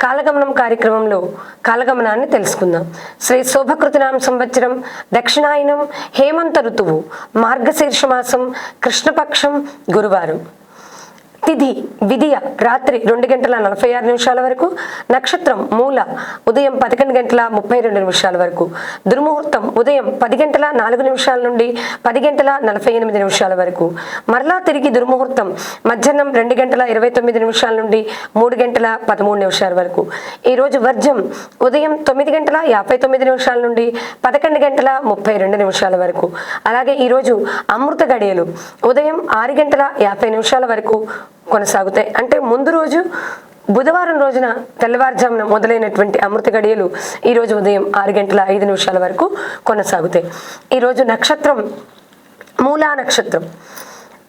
కాలగమనం కార్యక్రమంలో కాలగమనాన్ని తెలుసుకుందాం. శ్రీ శోభకృతనామ సంవత్సరం దక్షిణాయనం హేమంత ఋతువు మార్గశీర్ష మాసం కృష్ణపక్షం గురువారం. తిథి విధియ రాత్రి రెండు గంటల నలభై ఆరు నిమిషాల వరకు నక్షత్రం మూల ఉదయం పదకొండు గంటల ముప్పై రెండు నిమిషాల వరకు దుర్ముహూర్తం ఉదయం పది గంటల నాలుగు నిమిషాల నుండి పది గంటల నలభై ఎనిమిది నిమిషాల వరకు మరలా తిరిగి దుర్ముహూర్తం మధ్యాహ్నం రెండు గంటల ఇరవై తొమ్మిది నిమిషాల నుండి మూడు గంటల పదమూడు నిమిషాల వరకు ఈరోజు వర్జం ఉదయం తొమ్మిది గంటల యాభై తొమ్మిది నిమిషాల నుండి పదకొండు గంటల ముప్పై రెండు నిమిషాల వరకు అలాగే ఈరోజు అమృత గడియలు ఉదయం ఆరు గంటల యాభై నిమిషాల వరకు కొనసాగుతాయి. అంటే ముందు రోజు బుధవారం రోజున తెల్లవారుజామున మొదలైనటువంటి అమృత గడియలు ఈరోజు ఉదయం ఆరు గంటల ఐదు నిమిషాల వరకు కొనసాగుతాయి. ఈరోజు నక్షత్రం మూలా నక్షత్రం.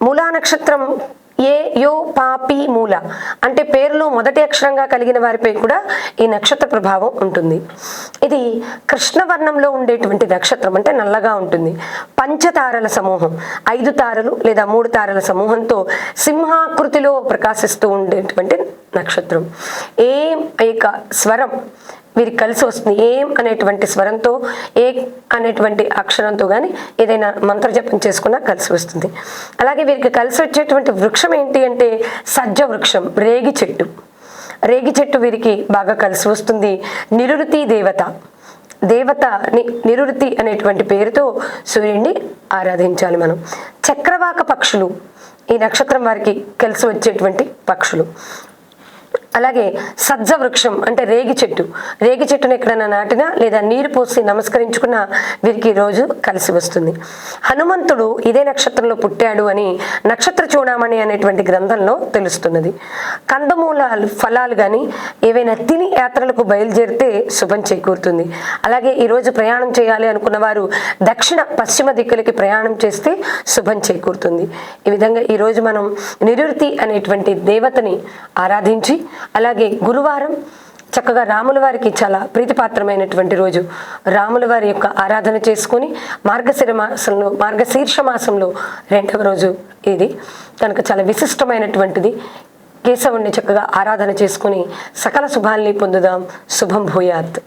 మూలా నక్షత్రం ఏ యో పాపి మూల. అంటే పేరులో మొదటి అక్షరంగా కలిగిన వారిపై కూడా ఈ నక్షత్ర ప్రభావం ఉంటుంది. ఇది కృష్ణవర్ణంలో ఉండేటువంటి నక్షత్రం అంటే నల్లగా ఉంటుంది. పంచతారల సమూహం. ఐదు తారలు లేదా మూడు తారల సమూహంతో సింహాకృతిలో ప్రకాశిస్తూ ఉండేటువంటి నక్షత్రం. ఏం ఏక స్వరం. వీరికి కలిసి వస్తుంది. ఏం అనేటువంటి స్వరంతో ఏ అనేటువంటి అక్షరంతో కానీ ఏదైనా మంత్రజపం చేసుకున్నా కలిసి వస్తుంది. అలాగే వీరికి కలిసి వచ్చేటువంటి వృక్షం ఏంటి అంటే సజ్జ వృక్షం రేగి చెట్టు. రేగి చెట్టు వీరికి బాగా కలిసి వస్తుంది. నిరుతి దేవత. దేవత నిరుతి అనేటువంటి పేరుతో సూర్యుడిని ఆరాధించాలి మనం. చక్రవాక పక్షులు. ఈ నక్షత్రం వారికి కలిసి వచ్చేటువంటి పక్షులు. అలాగే సజ్జ వృక్షం అంటే రేగి చెట్టు. రేగి చెట్టును ఎక్కడైనా నాటినా లేదా నీరు పోసి నమస్కరించుకున్న వీరికి రోజు కలిసి వస్తుంది. హనుమంతుడు ఇదే నక్షత్రంలో పుట్టాడు అని నక్షత్ర చూడామణి అనేటువంటి గ్రంథంలో తెలుస్తున్నది. కందమూలాలు ఫలాలు కానీ ఏవైనా తిని యాత్రలకు బయలుదేరితే శుభం చేకూరుతుంది. అలాగే ఈరోజు ప్రయాణం చేయాలి అనుకున్న వారు దక్షిణ పశ్చిమ దిక్కులకి ప్రయాణం చేస్తే శుభం చేకూరుతుంది. ఈ విధంగా ఈరోజు మనం నిరుతి అనేటువంటి దేవతని ఆరాధించి అలాగే గురువారం చక్కగా రాముల వారికి చాలా ప్రీతిపాత్రమైనటువంటి రోజు. రాముల వారి యొక్క ఆరాధన చేసుకుని మార్గశిర మాసంలో మార్గశీర్ష మాసంలో రెండవ రోజు ఇది. కనుక చాలా విశిష్టమైనటువంటిది. కేశవుణ్ణి చక్కగా ఆరాధన చేసుకుని సకల శుభాల్ని పొందుదాం. శుభం భూయాత్.